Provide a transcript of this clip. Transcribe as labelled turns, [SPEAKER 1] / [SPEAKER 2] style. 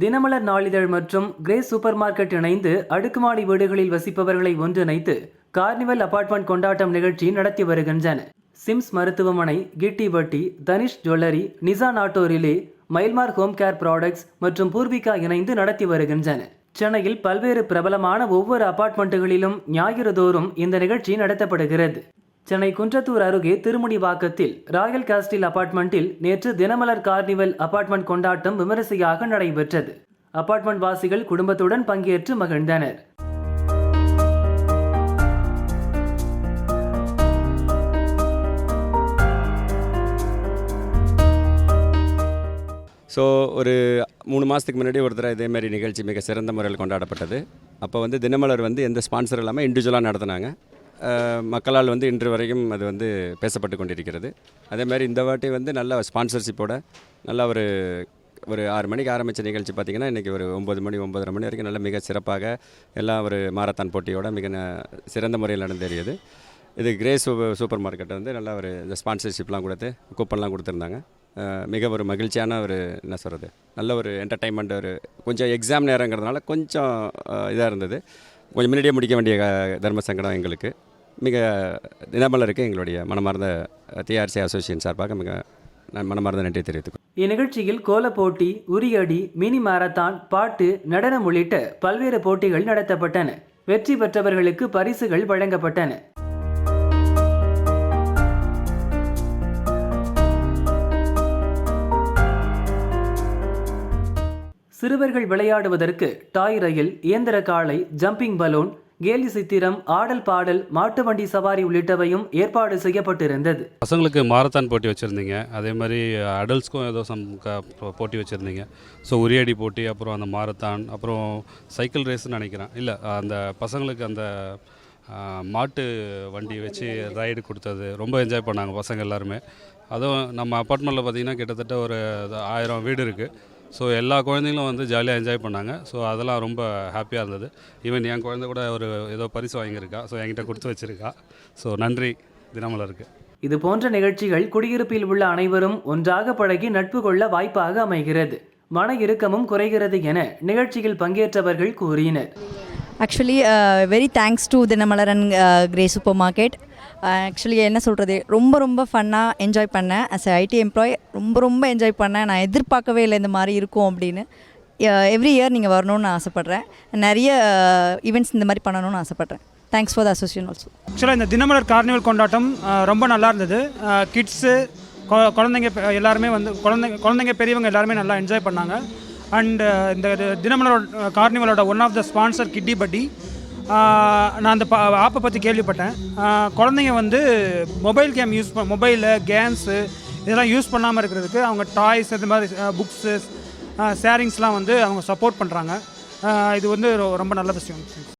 [SPEAKER 1] தினமலர் நாளிதழ் மற்றும் grace super market இணைந்து அடுக்குமாடி வீடுகளில் வசிப்பவர்களை ஒன்றிணைத்து கார்னிவல் அபார்ட்மெண்ட் கொண்டாட்டம் நிகழ்ச்சி நடத்தி வருகின்றன. சிம்ஸ் மருத்துவமனை கிட்டி வட்டி தனிஷ் ஜுவல்லரி நிசான் ஆட்டோ ரிலே மைல்மார் ஹோம் கேர் ப்ராடக்ட்ஸ் மற்றும் பூர்விகா இணைந்து நடத்தி வருகின்றன. சென்னையில் பல்வேறு பிரபலமான ஒவ்வொரு அபார்ட்மெண்ட்டுகளிலும் ஞாயிறு தோறும் இந்த நிகழ்ச்சி நடத்தப்படுகிறது. சென்னை குன்றத்தூர் அருகே திருமுடிவாக்கத்தில் ராயல் காஸ்டில் அபார்ட்மெண்ட்டில் நேற்று தினமலர் கார்னிவல் அபார்ட்மெண்ட் கொண்டாட்டம் விமரிசையாக நடைபெற்றது. அபார்ட்மெண்ட் வாசிகள் குடும்பத்துடன் பங்கேற்று மகிழ்ந்தனர்.
[SPEAKER 2] ஸோ ஒரு மூணு மாதத்துக்கு முன்னாடி ஒரு தடவை இதேமாரி நிகழ்ச்சி மிக சிறந்த முறையில் கொண்டாடப்பட்டது. அப்போ வந்து தினமலர் வந்து எந்த ஸ்பான்சர் இல்லாமல் இண்டிவிஜுவலாக நடத்தினாங்க. மக்களால் வந்து இன்று வரைக்கும் அது வந்து பேசப்பட்டு கொண்டிருக்கிறது. அதேமாதிரி இந்த வாட்டி வந்து நல்ல ஸ்பான்சர்ஷிப்போட நல்ல ஒரு ஒரு ஆறு மணிக்கு ஆரம்பித்த நிகழ்ச்சி பார்த்திங்கன்னா இன்றைக்கி ஒரு ஒம்பது மணி ஒம்பதரை மணி வரைக்கும் நல்ல மிக சிறப்பாக எல்லாம் ஒரு மாரத்தான் போட்டியோட மிக சிறந்த முறையில் நடந்தேறியது. இது கிரே சூப்பர் சூப்பர் மார்க்கெட்டை வந்து நல்லா ஒரு இந்த ஸ்பான்சர்ஷிப்லாம் கொடுத்து கூப்பன்லாம் கொடுத்துருந்தாங்க. மிக ஒரு மகிழ்ச்சியான ஒரு என்ன சொல்கிறது நல்ல ஒரு என்டர்டைன்மெண்ட் ஒரு கொஞ்சம் எக்ஸாம் நேரங்கிறதுனால கொஞ்சம் இதாக இருந்தது. கொஞ்சம் முன்னாடியே முடிக்க வேண்டிய தர்ம சங்கடம் எங்களுக்கு. மிக தினமலருக்கு எங்களுடைய மனமார்ந்த டிஆர்சி அசோசியேஷன் சார்பாக மிக நான் மனமார்ந்த நன்றி தெரிவித்துக்கிறேன்
[SPEAKER 1] இந்நிகழ்ச்சியில் கோலப் போட்டி உரியடி மினி மாரத்தான் பாட்டு நடனம் உள்ளிட்ட பல்வேறு போட்டிகள் நடத்தப்பட்டன. வெற்றி பெற்றவர்களுக்கு பரிசுகள் வழங்கப்பட்டன. சிறுவர்கள் விளையாடுவதற்கு டாய் ரயில் இயந்திர காளை ஜம்பிங் பலூன் கேலி சித்திரம் ஆடல் பாடல் மாட்டு வண்டி சவாரி உள்ளிட்டவையும் ஏற்பாடு செய்யப்பட்டிருந்தது.
[SPEAKER 3] பசங்களுக்கு மாரத்தான் போட்டி வச்சுருந்தீங்க. அதே மாதிரி அடல்ட்ஸ்க்கும் ஏதோ சம் க- போட்டி வச்சுருந்தீங்க. ஸோ உரியடி போட்டி அப்புறம் அந்த மாரத்தான் அப்புறம் சைக்கிள் ரேஸ்னு நினைக்கிறேன். இல்லை அந்த பசங்களுக்கு அந்த மாட்டு வண்டி வச்சு ரைடு கொடுத்தது. ரொம்ப என்ஜாய் பண்ணாங்க பசங்க எல்லாருமே. அதுவும் நம்ம அப்பார்ட்மெண்ட்டில் பார்த்தீங்கன்னா கிட்டத்தட்ட ஒரு ஆயிரம் வீடு இருக்குது ஸோ எல்லா குழந்தைங்களும் வந்து ஜாலியாக என்ஜாய் பண்ணாங்க. ஸோ அதெல்லாம் ரொம்ப ஹாப்பியாக இருந்தது. ஈவன் என் குழந்தை கூட ஒரு ஏதோ பரிசு வாங்கியிருக்கா. ஸோ என்கிட்ட கொடுத்து வச்சுருக்கா. ஸோ நன்றி தினமலருக்கு.
[SPEAKER 1] இது போன்ற நிகழ்ச்சிகள் குடியிருப்பில் உள்ள அனைவரும் ஒன்றாக பழகி நட்பு கொள்ள வாய்ப்பாக அமைகிறது. மன இறுக்கமும் குறைகிறது என நிகழ்ச்சியில் பங்கேற்றவர்கள் கூறினர்.
[SPEAKER 4] Actually very thanks to Dinamalar grey super market actually என்ன சொல்கிறது ரொம்ப ரொம்ப ஃபன்னாக என்ஜாய் பண்ணேன். அஸ் ஐடி எம்ப்ளாய் ரொம்ப ரொம்ப என்ஜாய் பண்ணேன். நான் எதிர்பார்க்கவே இல்லை இந்த மாதிரி இருக்கும் அப்படின்னு. எவ்ரி இயர் நீங்கள் வரணும்னு ஆசைப்பட்றேன். நிறைய uh, ஈவெண்ட்ஸ் இந்த மாதிரி பண்ணணும்னு ஆசைப்பட்றேன். Thanks for the association also
[SPEAKER 5] ஆக்சுவலாக இந்த தினமலர் கார்னிவல் கொண்டாட்டம் uh, ரொம்ப நல்லா இருந்தது. Uh, கிட்ஸு குழந்தைங்க எல்லாருமே வந்து குழந்தைங்க குழந்தைங்க பெரியவங்க எல்லாருமே நல்லா என்ஜாய் பண்ணாங்க. அண்ட் uh, இந்த இது uh, கார்னிவலோட one of the sponsor kitty party நான் அந்த ப ஆப்பை பற்றி கேள்விப்பட்டேன். Uh, குழந்தைங்க வந்து மொபைல் கேம் யூஸ் பண்ண மொபைலு கேம்ஸு இதெல்லாம் யூஸ் பண்ணாமல் இருக்கிறதுக்கு அவங்க டாய்ஸ் இந்த மாதிரி புக்ஸு ஷேரிங்ஸ்லாம் வந்து அவங்க சப்போர்ட் பண்ணுறாங்க இது வந்து ரொம்ப நல்ல விஷயம்.